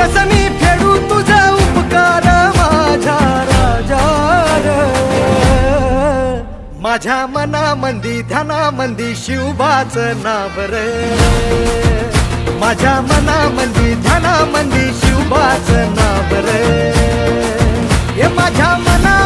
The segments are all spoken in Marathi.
कसमी फेडू तुझा उपकार माझ्या राजा माझ्या मनामंदी ध्यानामंदी शिवबाच नावर माझ्या मनामंदी ध्यानामंदी शिवबाच नावर हे माझ्या मना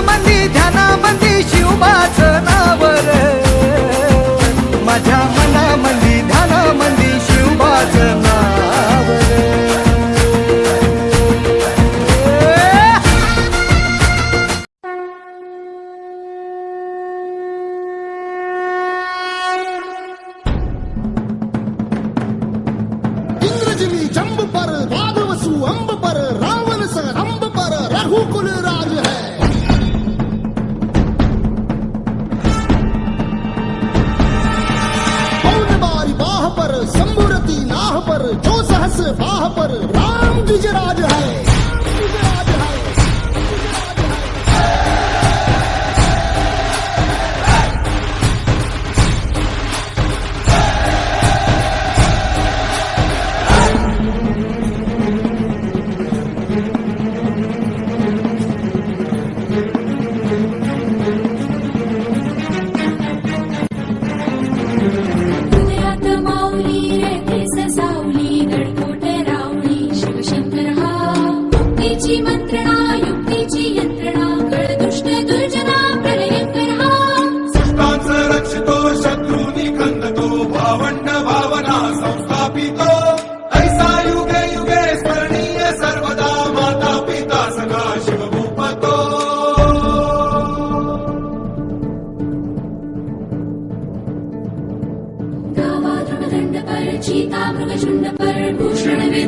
पर राम गिजराज है।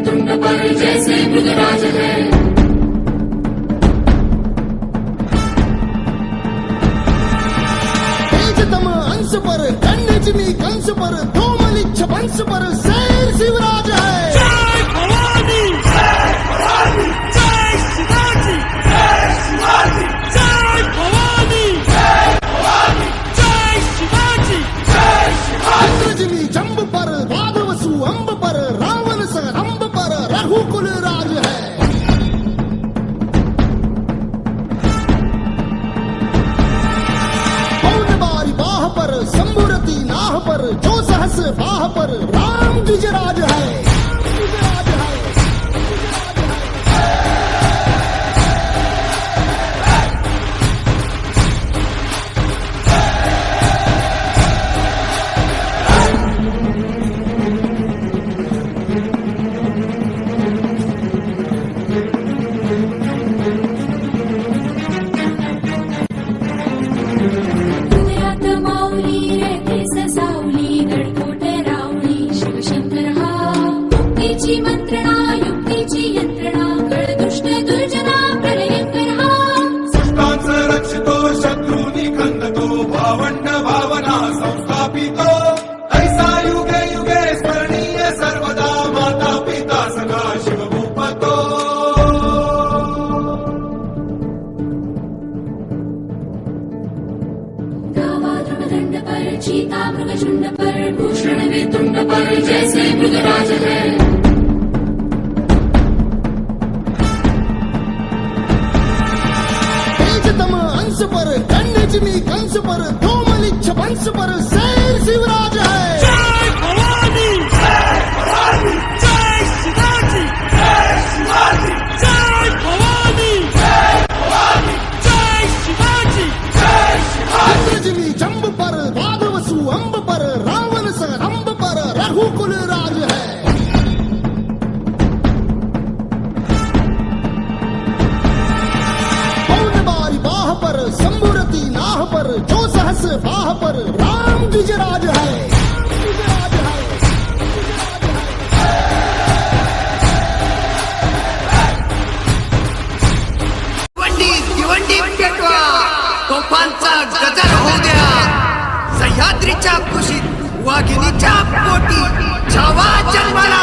तुंड पर जैसे मृगराज है पर कंस पर धूमलिच्छ पंस पर राम राम रामजुज राज मुकुंड पर चीता मृग झुंड पर भूषण वितुंड पर जैसे मृगराज है। पर कन्नजनी कंस पर धूमलिच्छ वंश पर राह पर राम गिजराज है। हो द्या. सह्याद्रीच्या कुशीत वाघिनीच्या पोटी छावा जन्माला